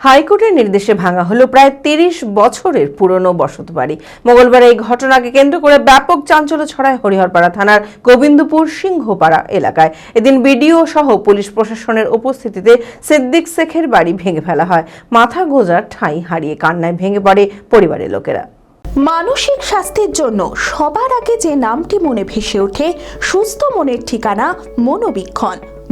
হাইকোর্টের নির্দেশে ভাঙা হলো প্রায় তিরিশ বছরের পুরনো বসত বাড়ি মঙ্গলবার এই ঘটনাকে কেন্দ্র করে ব্যাপক চাঞ্চল্য ছড়ায় হরিহরপাড়া থানার গোবিন্দপুর সিংহপাড়া এলাকায়। এদিন বিডিও সহ পুলিশ প্রশাসনের উপস্থিতিতে সিদ্দিক শেখের বাড়ি ভেঙে ফেলা হয়। মাথা গোজার ঠাঁই হারিয়ে কান্নায় ভেঙে পড়ে পরিবারের লোকেরা। মানসিক স্বাস্থ্যের জন্য সবার আগে যে নামটি মনে ভেসে ওঠে, সুস্থ মনের ঠিকানা মনোবীক্ষণ।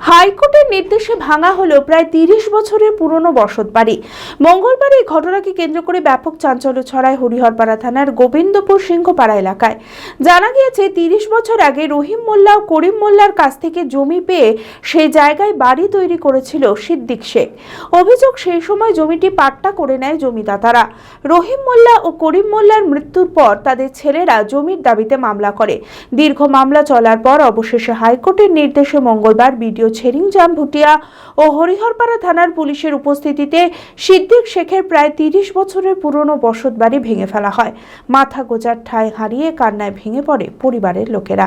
হাইকোর্টের নির্দেশে ভাঙা হলো প্রায় তিরিশ বছরের পুরনো বসত বাড়ি। মঙ্গলবার এই ঘটনাকে কেন্দ্র করে ব্যাপক চাঞ্চল্য ছড়ায় হরিহরপাড়া থানার গোবিন্দপুর সিংহপাড়া এলাকায়। জানা গিয়েছে, তিরিশ বছর আগে রহিম মোল্লা ও করিম মোল্লার কাছ থেকে জমি পেয়ে সেই জায়গায় বাড়ি তৈরি করেছিল সিদ্দিক শেখ। অভিযোগ, সেই সময় জমিটি পাট্টা করে নেয় জমিদাতারা। রহিম মোল্লা ও করিম মোল্লার মৃত্যুর পর তাদের ছেলেরা জমির দাবিতে মামলা করে। দীর্ঘ মামলা চলার পর অবশেষে হাইকোর্টের নির্দেশে মঙ্গলবার বিডিও ছেরিংজাম ভুটিয়া ও হরিহরপাড়া থানার পুলিশের উপস্থিতিতে সিদ্দিক শেখের প্রায় তিরিশ বছরের পুরনো বসত বাড়ি ভেঙে ফেলা হয়। মাথা গোজার ঠায় হারিয়ে কান্নায় ভেঙে পড়ে পরিবারের লোকেরা।